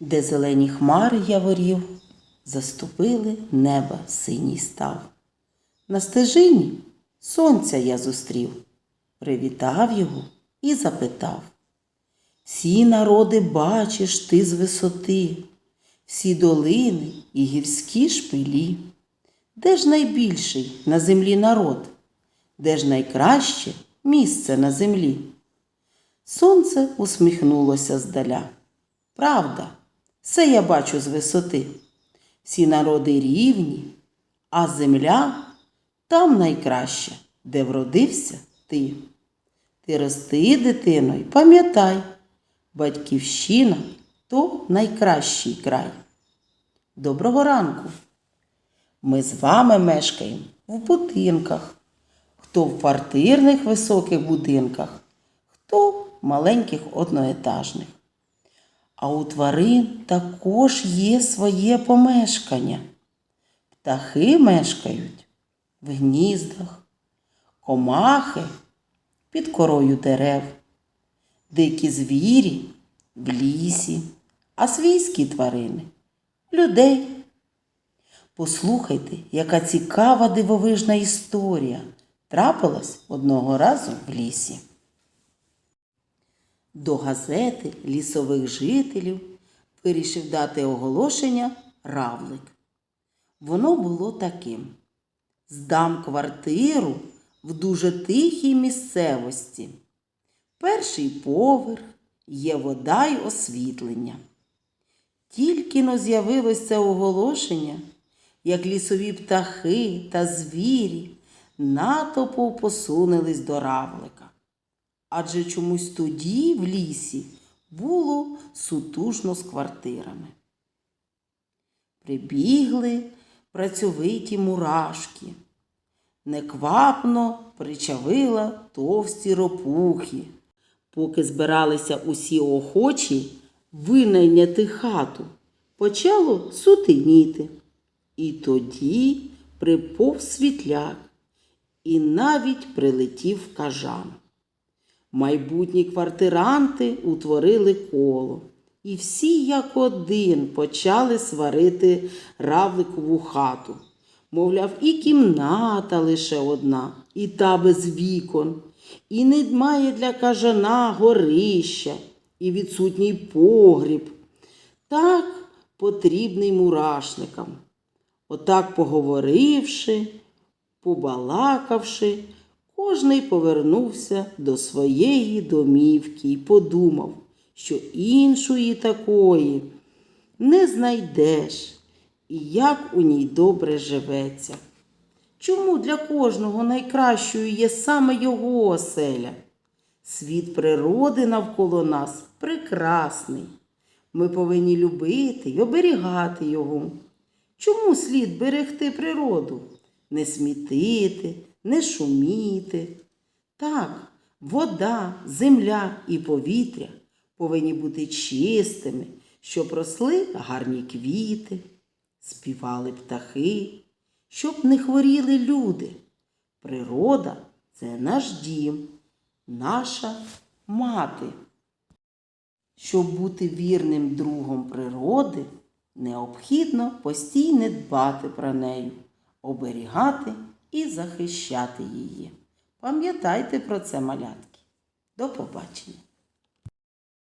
де зелені хмари яворів, заступили неба синій став. На стежині сонця я зустрів, привітав його і запитав. Всі народи бачиш ти з висоти, всі долини і гірські шпилі. Де ж найбільший на землі народ? Де ж найкраще місце на землі? Сонце усміхнулося здаля. Правда, все я бачу з висоти. Всі народи рівні, а земля там найкраща, де вродився ти. Ти рости, дитино, й пам'ятай, батьківщина то найкращий край. Доброго ранку! Ми з вами мешкаємо в будинках, хто в квартирних високих будинках, хто в маленьких одноетажних. А у тварин також є своє помешкання. Птахи мешкають в гніздах, комахи під корою дерев, дикі звірі в лісі, а свійські тварини людей. Послухайте, яка цікава дивовижна історія трапилась одного разу в лісі. До газети лісових жителів вирішив дати оголошення равлик. Воно було таким: здам квартиру в дуже тихій місцевості. Перший поверх є вода й освітлення. Тільки но з'явилось це оголошення, як лісові птахи та звірі натовпу посунулись до равлика. Адже чомусь тоді в лісі було сутужно з квартирами. Прибігли працьовиті мурашки, неквапно причавила товсті ропухи, поки збиралися усі охочі винайняти хату, почало сутеніти. І тоді приповз світляк, і навіть прилетів кажан. Майбутні квартиранти утворили коло, і всі як один почали сварити равликову хату. Мовляв, і кімната лише одна, і та без вікон, і не має для кажана горища, і відсутній погріб. Так потрібний мурашникам. Отак поговоривши, побалакавши, кожний повернувся до своєї домівки і подумав, що іншої такої не знайдеш, і як у ній добре живеться. Чому для кожного найкращою є саме його оселя? Світ природи навколо нас прекрасний. Ми повинні любити й оберігати його. Чому слід берегти природу? Не смітити, не шуміти. Так, вода, земля і повітря повинні бути чистими, щоб росли гарні квіти, співали птахи, щоб не хворіли люди. Природа це наш дім, наша мати. Щоб бути вірним другом природи, необхідно постійно дбати про неї, оберігати і захищати її. Пам'ятайте про це, малятки. До побачення!